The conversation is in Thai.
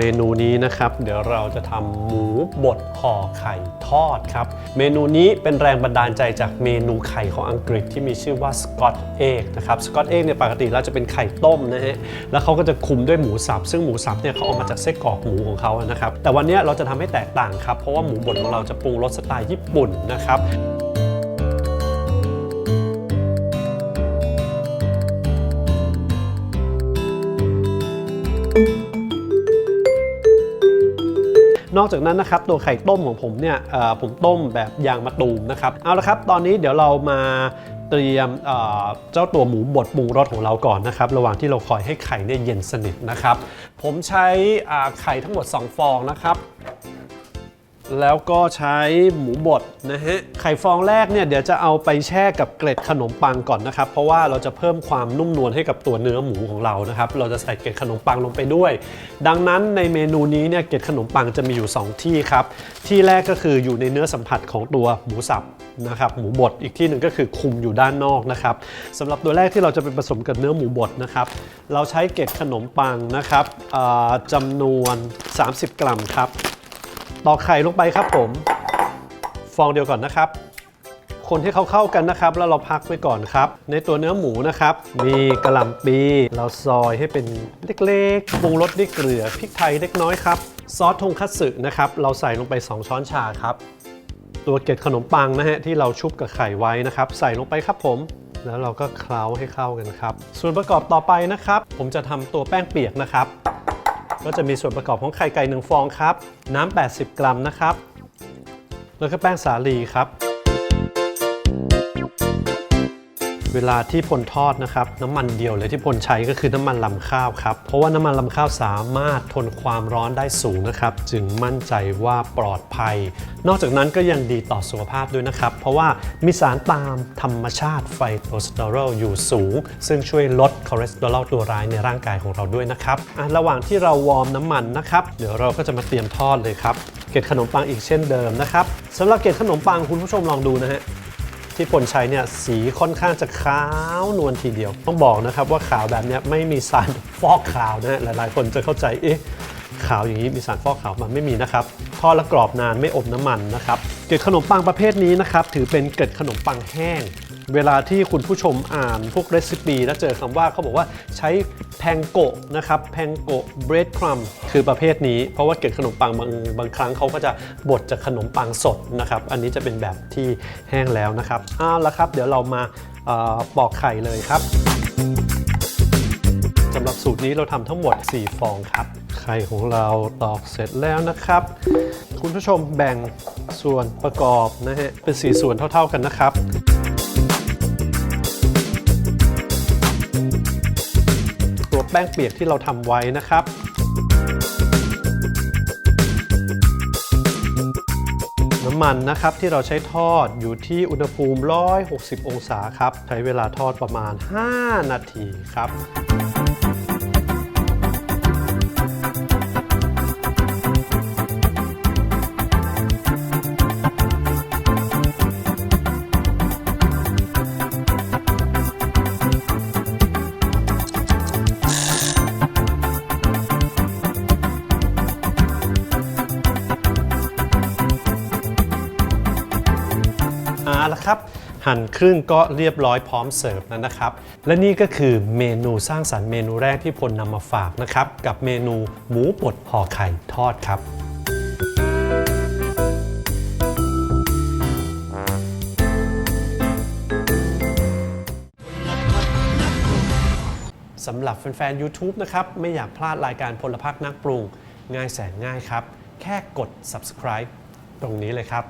เมนูนี้นะครับเดี๋ยวเราจะทำหมูบดห่อไข่ทอดครับ เมนูนี้เป็นแรงบันดาลใจจากเมนูไข่ของอังกฤษที่มีชื่อว่าสกอตเอกนะครับสกอตเอกเนี่ยปกติแล้วจะเป็นไข่ต้มนะฮะแล้วเขาก็จะคลุมด้วยหมูสับ ซึ่งหมูสับเนี่ยเขาเอามาจากไส้กรอกหมูของเขานะครับ แต่วันนี้เราจะทำให้แตกต่างครับ เพราะว่าหมูบดของเราจะปรุงรสสไตล์ญี่ปุ่นนะครับ นอกจากนั้นนะครับตัวไข่ต้มของผมเนี่ยผมต้มแบบยางมะตูมนะครับเอาละครับตอนนี้เดี๋ยวเรามาเตรียมเจ้าตัวหมูบดปรุงรสของเราก่อนนะครับระหว่างที่เราคอยให้ไข่เนี่ยเย็นสนิทนะครับผมใช้ไข่ทั้งหมด 2 ฟองนะครับ แล้วก็ใช้หมูบดนะฮะ ไข่ฟองแรกเนี่ยเดี๋ยวจะเอาไปแช่กับเกล็ดขนมปังก่อนนะครับ เพราะว่าเราจะเพิ่มความนุ่มนวลให้กับตัวเนื้อหมูของเรานะครับ เราจะใส่เกล็ดขนมปังลงไปด้วย ดังนั้นในเมนูนี้เนี่ยเกล็ดขนมปังจะมีอยู่ 2 ที่ครับ ที่แรกก็คืออยู่ในเนื้อสัมผัสของตัวหมูสับนะครับหมูบดอีกที่หนึ่งก็คือคุมอยู่ด้านนอกนะครับสำหรับตัวแรกที่เราจะไปผสมกับเนื้อหมูบดนะครับเราใช้เกล็ดขนมปังนะครับจำนวน 30 กรัมครับ ตอกไข่ลงไปครับผม ฟองเดียวก่อนนะครับ คนให้เขาเข้ากันนะครับ แล้วเราพักไว้ก่อนครับ ในตัวเนื้อหมูนะครับ มีกระหล่ำปีเราซอยให้เป็นเล็กๆปรุงรสด้วยเกลือพริกไทยเล็กน้อยครับ ซอสทงคัตสึนะครับ เราใส่ลงไป 2 ช้อนชาครับ ตัวเกล็ดขนมปังนะฮะที่เราชุบกับไข่ไว้นะครับ ใส่ลงไปครับผมแล้วเราก็เคล้าให้เข้ากันครับ ส่วนประกอบต่อไปนะครับ ผมจะทำตัวแป้งเปียกนะครับ ก็จะมีส่วนประกอบของไข่ไก่หนึ่งฟองครับ น้ำ 80 กรัมนะครับ แล้วก็แป้งสาลีครับ เวลาที่พลทอดนะครับน้ำมันเดียวเลยที่พลใช้ก็คือน้ำมันลำข้าวครับเพราะว่าน้ำมันลำข้าวสามารถทนความร้อนได้สูงนะครับจึงมั่นใจว่าปลอดภัย นอกจากนั้นก็ยังดีต่อสุขภาพด้วยนะครับเพราะว่ามีสารตามธรรมชาติไฟโตสเตอรอลอยู่สูง ซึ่งช่วยลดคอเลสเตอรอลตัวร้ายในร่างกายของเราด้วยนะครับอะระหว่างที่เราวอร์มน้ำมันนะครับเดี๋ยวเราก็จะมาเตรียมทอดเลยครับเกล็ดขนมปังอีกเช่นเดิมนะครับสำหรับเกล็ดขนมปังคุณผู้ชมลองดูนะฮะ ที่ผลใช้เนี่ยสีค่อนข้างจะขาวนวลทีเดียว ต้องบอกนะครับว่าขาวแบบเนี้ยไม่มีสารฟอกขาวนะฮะหลายๆ คนจะเข้าใจเอ๊ะ ขาวอย่างนี้มีสารฟอกขาวมันไม่มีนะครับทอดและกรอบนานไม่อมน้ำมันนะครับเกล็ดขนมปังประเภทนี้นะครับถือเป็นเกล็ดขนมปังแห้ง เวลาที่คุณผู้ชมอ่านพวกเรซิปีแล้วเจอคำว่าเขาบอกว่าใช้แพงโกะนะครับแพงโกะเบรดครัมคือประเภทนี้เพราะว่าเกล็ดขนมปังบางบางครั้งเขาก็จะบดจากขนมปังสดนะครับอันนี้จะเป็นแบบที่แห้งแล้วนะครับเอาละครับ เดี๋ยวเรามาปอกไข่เลยครับสำหรับสูตรนี้เราทำทั้งหมด 4 ฟองครับ ไข่ของเราตอกเสร็จแล้วนะครับ คุณผู้ชมแบ่งส่วนประกอบนะฮะเป็นสีส่วนเท่า ๆกันนะครับตัวแป้งเปียกที่เราทำไว้นะครับน้ำมันนะครับที่เราใช้ทอดอยู่ที่อุณหภูมิ 160 องศาครับ ใช้เวลาทอดประมาณ 5 นาทีครับ ครับ หั่นครึ่งก็เรียบร้อยพร้อมเสิร์ฟแล้วนะครับ และนี่ก็คือเมนูสร้างสรรค์เมนูแรกที่พลนำมาฝากนะครับ กับเมนูหมูบดห่อไข่ทอดครับสำหรับแฟนๆ YouTube นะครับ ไม่อยากพลาดรายการพลพักนักปรุง ง่ายแสนง่ายครับ แค่กด subscribe ตรงนี้เลยครับ